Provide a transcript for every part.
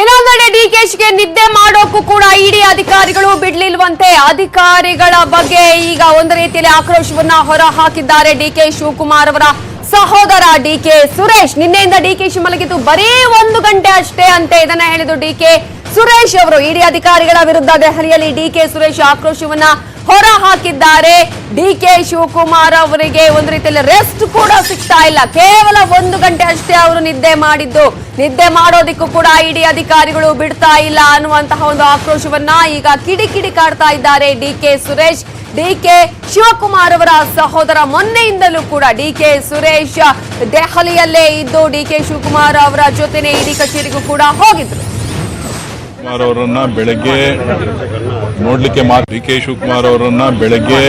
ಇನ್ನೊಂದೆಡೆ ಡಿಕೆಶಿಗೆ ನಿದ್ದೆ ಮಾಡೋಕ್ಕೂ ಕೂಡ ಇಡಿ ಅಧಿಕಾರಿಗಳು ಬಿಡ್ಲಿಲ್ವಂತೆ. ಅಧಿಕಾರಿಗಳ ಬಗ್ಗೆ ಈಗ ಒಂದು ರೀತಿಯಲ್ಲಿ ಆಕ್ರೋಶವನ್ನ ಹೊರ ಹಾಕಿದ್ದಾರೆ ಡಿಕೆ ಶಿವಕುಮಾರ್ ಅವರ ಸಹೋದರ ಡಿಕೆ ಸುರೇಶ್. ನಿನ್ನೆಯಿಂದ ಡಿಕೆ ಮಲಗಿದ್ದು ಬರೀ ಒಂದು ಗಂಟೆ ಅಷ್ಟೇ ಅಂತೆ ಇದನ್ನ ಹೇಳಿದ್ದು ಡಿಕೆ ಸುರೇಶ್ ಅವರು ಇಡಿ ಅಧಿಕಾರಿಗಳ ವಿರುದ್ಧ ದೆಹಲಿಯಲ್ಲಿ ಡಿಕೆ ಸುರೇಶ್ ಆಕ್ರೋಶವನ್ನ ಹೊರ ಹಾಕಿದ್ದಾರೆ ಡಿಕೆ ಶಿವಕುಮಾರ್ ಅವರಿಗೆ ಒಂದು ರೀತಿಯಲ್ಲಿ ರೆಸ್ಟ್ ಕೂಡ ಸಿಗ್ತಾ ಇಲ್ಲ. ಕೇವಲ ಒಂದು ಗಂಟೆ ಅಷ್ಟೇ ಅವರು ನಿದ್ದೆ ಮಾಡಿದ್ದು. ನಿದ್ದೆ ಮಾಡೋದಿಕ್ಕೂ ಕೂಡ ಇಡಿ ಅಧಿಕಾರಿಗಳು ಬಿಡ್ತಾ ಇಲ್ಲ ಅನ್ನುವಂತಹ ಒಂದು ಆಕ್ರೋಶವನ್ನ ಈಗ ಕಿಡಿಕಿಡಿ ಕಾಡ್ತಾ ಇದ್ದಾರೆ ಡಿಕೆ ಸುರೇಶ್. ಡಿಕೆ ಶಿವಕುಮಾರ್ ಅವರ ಸಹೋದರ ಮೊನ್ನೆಯಿಂದಲೂ ಕೂಡ ಡಿಕೆ ಸುರೇಶ್ ದೆಹಲಿಯಲ್ಲೇ ಇದ್ದು ಡಿಕೆ ಶಿವಕುಮಾರ್ ಅವರ ಜೊತೆನೆ ಇಡಿ ಕಚೇರಿಗೂ ಕೂಡ ಹೋಗಿದ್ರು. ಶಿವಕುಮಾರ್ ಅವರನ್ನ ಬೆಳಗ್ಗೆ ನೋಡ್ಲಿಕ್ಕೆ ಮಾತ್ರ ಡಿ ಕೆ ಶಿವಕುಮಾರ್ ಅವರನ್ನ ಬೆಳಗ್ಗೆ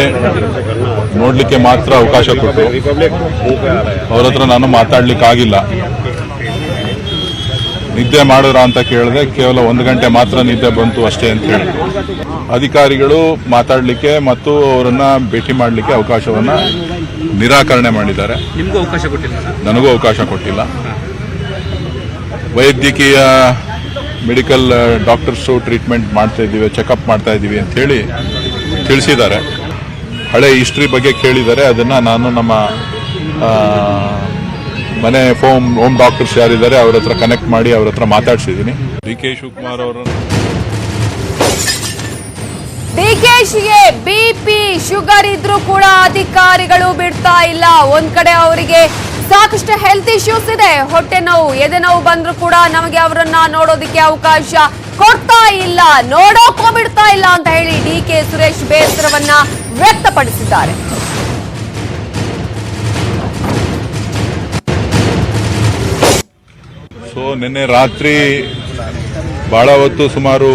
ನೋಡ್ಲಿಕ್ಕೆ ಮಾತ್ರ ಅವಕಾಶ ಕೊಟ್ಟರು. ಅವ್ರ ಹತ್ರ ನಾನು ಮಾತಾಡ್ಲಿಕ್ಕಾಗಿಲ್ಲ. ನಿದ್ದೆ ಮಾಡಿದ್ರ ಅಂತ ಕೇಳಿದೆ ಕೇವಲ ಒಂದು ಗಂಟೆ ಮಾತ್ರ ನಿದ್ದೆ ಬಂತು ಅಷ್ಟೇ ಅಂತ ಹೇಳಿ. ಅಧಿಕಾರಿಗಳು ಮಾತಾಡಲಿಕ್ಕೆ ಮತ್ತು ಅವರನ್ನ ಭೇಟಿ ಮಾಡಲಿಕ್ಕೆ ಅವಕಾಶವನ್ನ ನಿರಾಕರಣೆ ಮಾಡಿದ್ದಾರೆ. ನನಗೂ ಅವಕಾಶ ಕೊಟ್ಟಿಲ್ಲ. ವೈದ್ಯಕೀಯ ಮೆಡಿಕಲ್ ಡಾಕ್ಟರ್ಸು ಟ್ರೀಟ್ಮೆಂಟ್ ಮಾಡ್ತಾ ಇದ್ದೀವಿ, ಚೆಕಪ್ ಮಾಡ್ತಾ ಇದ್ದೀವಿ ಅಂತ ತಿಳಿಸಿದ್ದಾರೆ. ಹಳೆ ಹಿಸ್ಟ್ರಿ ಬಗ್ಗೆ ಕೇಳಿದ್ದಾರೆ ಅದನ್ನು ನಾನು ನಮ್ಮ ಮನೆ ಫೋಮ್ ಹೋಮ್ ಡಾಕ್ಟರ್ಸ್ ಯಾರಿದ್ದಾರೆ ಅವ್ರ ಹತ್ರ ಕನೆಕ್ಟ್ ಮಾಡಿ ಅವ್ರ ಹತ್ರ ಮಾತಾಡ್ಸಿದ್ದೀನಿ. ಡಿ ಕೆ ಶಿವಕುಮಾರ್ ಅವರನ್ನು ಡಿಕೆಶಿಗೆ ಬಿಪಿ ಶುಗರ್ ಇದ್ರೂ ಕೂಡ ಅಧಿಕಾರಿಗಳು ಬಿಡ್ತಾ ಇಲ್ಲ. ಒಂದ್ ಕಡೆ ಅವರಿಗೆ ಸಾಕಷ್ಟು ಹೆಲ್ತ್ ಇಶ್ಯೂಸ್ ಇದೆ. ಹೊಟ್ಟೆ ನೋವು, ಎದೆ ನೋವು ಬಂದ್ರು ಕೂಡ ನಮಗೆ ಅವರನ್ನ ನೋಡೋದಕ್ಕೆ ಅವಕಾಶ ಕೊಡ್ತಾ ಇಲ್ಲ. ನೋಡೋಕೋ ಬಿಡ್ತಾ ಇಲ್ಲ ಅಂತ ಹೇಳಿ ಡಿ ಕೆ ಸುರೇಶ್ ಬೇಸರವನ್ನ ವ್ಯಕ್ತಪಡಿಸಿದ್ದಾರೆ. ಸೊ ನಿನ್ನೆ ರಾತ್ರಿ ಬಹಳ ಹೊತ್ತು ಸುಮಾರು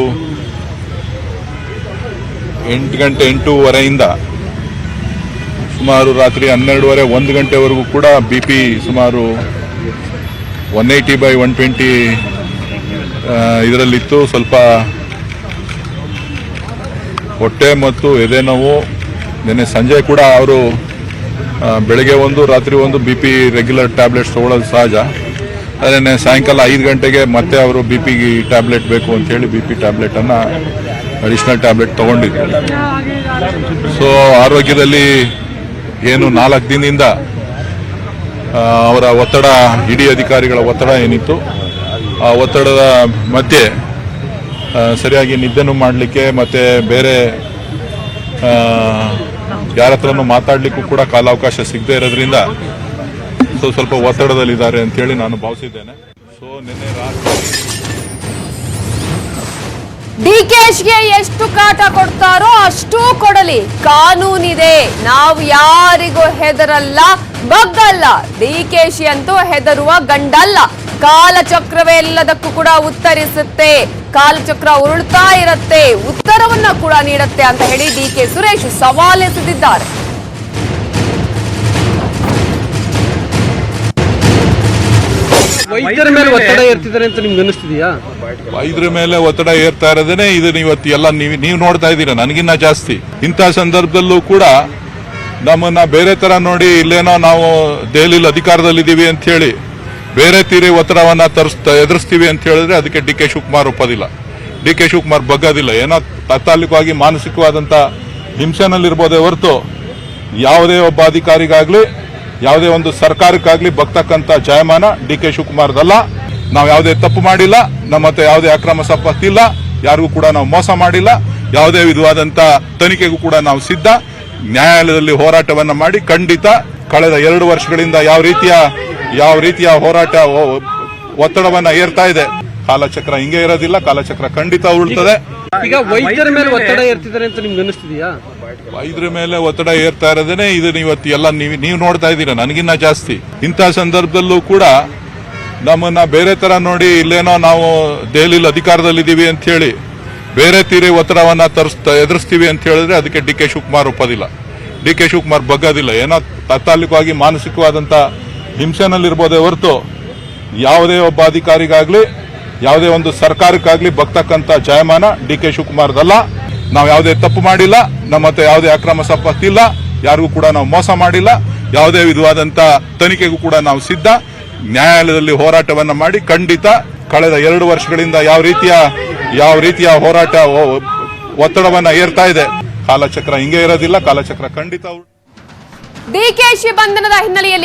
ಎಂಟು ಗಂಟೆ ಎಂಟೂವರೆಯಿಂದ ಸುಮಾರು ರಾತ್ರಿ ಹನ್ನೆರಡುವರೆ, ಒಂದು ಗಂಟೆವರೆಗೂ ಕೂಡ ಬಿ ಪಿ ಸುಮಾರು one eighty by one twenty ಇದರಲ್ಲಿತ್ತು. ಸ್ವಲ್ಪ ಹೊಟ್ಟೆ ಮತ್ತು ಎದೆ ನೋವು. ನಿನ್ನೆ ಸಂಜೆ ಕೂಡ ಅವರು ಬೆಳಗ್ಗೆ ಒಂದು, ರಾತ್ರಿ ಒಂದು ಬಿ ಪಿ ರೆಗ್ಯುಲರ್ ಟ್ಯಾಬ್ಲೆಟ್ಸ್ ತೊಗೊಳ್ಳೋದು ಸಹಜ. ಅದೇ ಸಾಯಂಕಾಲ ಐದು ಗಂಟೆಗೆ ಮತ್ತೆ ಅವರು ಬಿ ಪಿ ಟ್ಯಾಬ್ಲೆಟ್ ಬೇಕು ಅಂತ ಹೇಳಿ ಬಿ ಪಿ ಟ್ಯಾಬ್ಲೆಟನ್ನು ಅಡಿಷನಲ್ ಟ್ಯಾಬ್ಲೆಟ್ ತಗೊಂಡಿದ್ರು. ಸೊ ಆರೋಗ್ಯದಲ್ಲಿ ಏನು ನಾಲ್ಕು ದಿನದಿಂದ ಅವರ ಒತ್ತಡ, ಇಡೀ ಅಧಿಕಾರಿಗಳ ಒತ್ತಡ ಏನಿತ್ತು, ಆ ಒತ್ತಡದ ಮಧ್ಯೆ ಸರಿಯಾಗಿ ನಿದ್ದೆನೂ ಮಾಡಲಿಕ್ಕೆ ಮತ್ತು ಬೇರೆ ಯಾರ ಹತ್ರನೂ ಮಾತಾಡಲಿಕ್ಕೂ ಕೂಡ ಕಾಲಾವಕಾಶ ಸಿಗದೆ ಇರೋದ್ರಿಂದ ಸೊ ಸ್ವಲ್ಪ ಒತ್ತಡದಲ್ಲಿದ್ದಾರೆ ಅಂತೇಳಿ ನಾನು ಭಾವಿಸಿದ್ದೇನೆ. ಸೊ ನಿನ್ನೆ ರಾತ್ರಿ ಡಿಕೆಶ್ಗೆ ಎಷ್ಟು ಕಾಟ ಕೊಡಲಿ ಕಾನೂನಿದೆ. ನಾವು ಯಾರಿಗೂ ಹೆದರಲ್ಲ, ಬಗ್ಗಲ್ಲ. ಡಿಕೆಶಿ ಅಂತೂ ಹೆದರುವ ಗಂಡಲ್ಲ. ಕಾಲಚಕ್ರವೇ ಎಲ್ಲದಕ್ಕೂ ಕೂಡ ಉತ್ತರಿಸುತ್ತೆ. ಕಾಲಚಕ್ರ ಉರುಳ್ತಾ ಇರುತ್ತೆ. ಉತ್ತರವನ್ನ ಕೂಡ ನೀಡುತ್ತೆ ಅಂತ ಹೇಳಿ ಡಿ ಕೆ ಸುರೇಶ್ ಸವಾಲೆಸೆದಿದ್ದಾರೆ ವೈದ್ಯರ ಮೇಲೆ ಒತ್ತಡ ಇರ್ತಿದ್ದಾರೆ ಅಂತ ನಿಮ್ಗೆ ಅನಿಸ್ತಿದೆಯಾ ಇದ್ರ ಮೇಲೆ ಒತ್ತಡ ಏರ್ತಾ ಇರೋದೇನೆ ಇದನ್ನ ಇವತ್ತು ಎಲ್ಲ ನೀವು ನೀವು ನೋಡ್ತಾ ಇದ್ದೀರಾ? ನನಗಿನ್ನ ಜಾಸ್ತಿ. ಇಂಥ ಸಂದರ್ಭದಲ್ಲೂ ಕೂಡ ನಮ್ಮನ್ನ ಬೇರೆ ತರ ನೋಡಿ ಇಲ್ಲೇನೋ ನಾವು ದೆಹಲಿಲಿ ಅಧಿಕಾರದಲ್ಲಿದ್ದೀವಿ ಅಂತ ಹೇಳಿ ಬೇರೆ ತೀರಿ ಒತ್ತಡವನ್ನ ತರಿಸ್ತಾ ಎದುರಿಸ್ತೀವಿ ಅಂತ ಹೇಳಿದ್ರೆ ಅದಕ್ಕೆ ಡಿ ಕೆ ಶಿವಕುಮಾರ್ ಒಪ್ಪೋದಿಲ್ಲ. ಡಿ ಕೆ ಶಿವಕುಮಾರ್ ಬಗ್ಗೋದಿಲ್ಲ. ಏನೋ ತಾತ್ಕಾಲಿಕವಾಗಿ ಮಾನಸಿಕವಾದಂತ ಹಿಂಸೆನಲ್ಲಿರ್ಬೋದೇ ಹೊರತು ಯಾವುದೇ ಒಬ್ಬ ಅಧಿಕಾರಿಗಾಗ್ಲಿ, ಯಾವುದೇ ಒಂದು ಸರ್ಕಾರಕ್ಕಾಗ್ಲಿ ಬಗ್ತಕ್ಕಂಥ ಜಯಮಾನ ಡಿ ಕೆ ಶಿವಕುಮಾರ್ದಲ್ಲ. ನಾವು ಯಾವುದೇ ತಪ್ಪು ಮಾಡಿಲ್ಲ ನಮ್ಮ ಹತ್ರ ಯಾವುದೇ ಅಕ್ರಮ ಸಂಪತ್ತಿಲ್ಲ ಯಾರಿಗೂ ಕೂಡ ನಾವು ಮೋಸ ಮಾಡಿಲ್ಲ ಯಾವುದೇ ವಿಧವಾದಂತ ತನಿಖೆಗೂ ಕೂಡ ನಾವು ಸಿದ್ಧ. ನ್ಯಾಯಾಲಯದಲ್ಲಿ ಹೋರಾಟವನ್ನ ಮಾಡಿ ಖಂಡಿತ ಕಳೆದ ಎರಡು ವರ್ಷಗಳಿಂದ ಯಾವ ರೀತಿಯ ಯಾವ ರೀತಿಯ ಹೋರಾಟ ಒತ್ತಡವನ್ನ ಏರ್ತಾ ಇದೆ. ಕಾಲಚಕ್ರ ಹಿಂಗೆ ಇರೋದಿಲ್ಲ ಕಾಲಚಕ್ರ ಖಂಡಿತ ಉಳ್ತದೆ ಈಗ ವೈದ್ಯರ ಮೇಲೆ ಒತ್ತಡ ಏರ್ತಿದ್ದಾರೆ ಅಂತ ನಿಮ್ಗೆ ಅನಿಸ್ತಿದೆಯಾ ವೈದ್ಯರ ಮೇಲೆ ಒತ್ತಡ ಏರ್ತಾ ಇರೋದೇನೆ ಇದನ್ನ ಇವತ್ತು ಎಲ್ಲ ನೀವು ನೀವು ನೋಡ್ತಾ ಇದ್ದೀರಾ ನನಗಿನ್ನ ಜಾಸ್ತಿ. ಇಂತಹ ಸಂದರ್ಭದಲ್ಲೂ ಕೂಡ ನಮ್ಮನ್ನ ಬೇರೆ ತರ ನೋಡಿ ಇಲ್ಲೇನೋ ನಾವು ದೆಹಲಿಲಿ ಅಧಿಕಾರದಲ್ಲಿದ್ದೀವಿ ಅಂತ ಹೇಳಿ ಬೇರೆ ತೀರಿ ಒತ್ತಡವನ್ನ ತರಿಸ್ತಾ ಎದುರಿಸ್ತೀವಿ ಅಂತ ಹೇಳಿದ್ರೆ ಅದಕ್ಕೆ ಡಿ ಕೆ ಶಿವಕುಮಾರ್ ಒಪ್ಪೋದಿಲ್ಲ. ಡಿ ಕೆ ಶಿವಕುಮಾರ್ ಬಗ್ಗೋದಿಲ್ಲ. ಏನೋ ತಾತ್ಕಾಲಿಕವಾಗಿ ಮಾನಸಿಕವಾದಂತ ಹಿಂಸೆನಲ್ಲಿರ್ಬೋದೇ ಹೊರತು ಯಾವುದೇ ಒಬ್ಬ ಅಧಿಕಾರಿಗಾಗ್ಲಿ, ಯಾವುದೇ ಒಂದು ಸರ್ಕಾರಕ್ಕಾಗ್ಲಿ ಬಗ್ತಕ್ಕಂಥ ಜಾಯಮಾನ ಡಿ ಕೆ ಶಿವಕುಮಾರ್ದಲ್ಲ. ನಾವು ಯಾವುದೇ ತಪ್ಪು ಮಾಡಿಲ್ಲ, ನಮ್ಮ ಹತ್ರ ಯಾವುದೇ ಅಕ್ರಮ ಸಂಪತ್ತಿಲ್ಲ, ಯಾರಿಗೂ ಕೂಡ ನಾವು ಮೋಸ ಮಾಡಿಲ್ಲ, ಯಾವುದೇ ವಿಧವಾದಂತ ತನಿಖೆಗೂ ಕೂಡ ನಾವು ಸಿದ್ಧ. ನ್ಯಾಯಾಲಯದಲ್ಲಿ ಹೋರಾಟವನ್ನು ಮಾಡಿ ಖಂಡಿತ ಕಳೆದ ಎರಡು ವರ್ಷಗಳಿಂದ ಯಾವ ರೀತಿಯ ಯಾವ ರೀತಿಯ ಹೋರಾಟ ಒತ್ತಡವನ್ನ ಏರ್ತಾ ಇದೆ. ಕಾಲಚಕ್ರ ಹಿಂಗೆ ಇರೋದಿಲ್ಲ, ಕಾಲಚಕ್ರ ಖಂಡಿತ ಡಿಕೆಶಿ ಬಂಧನದ ಹಿನ್ನೆಲೆಯಲ್ಲಿ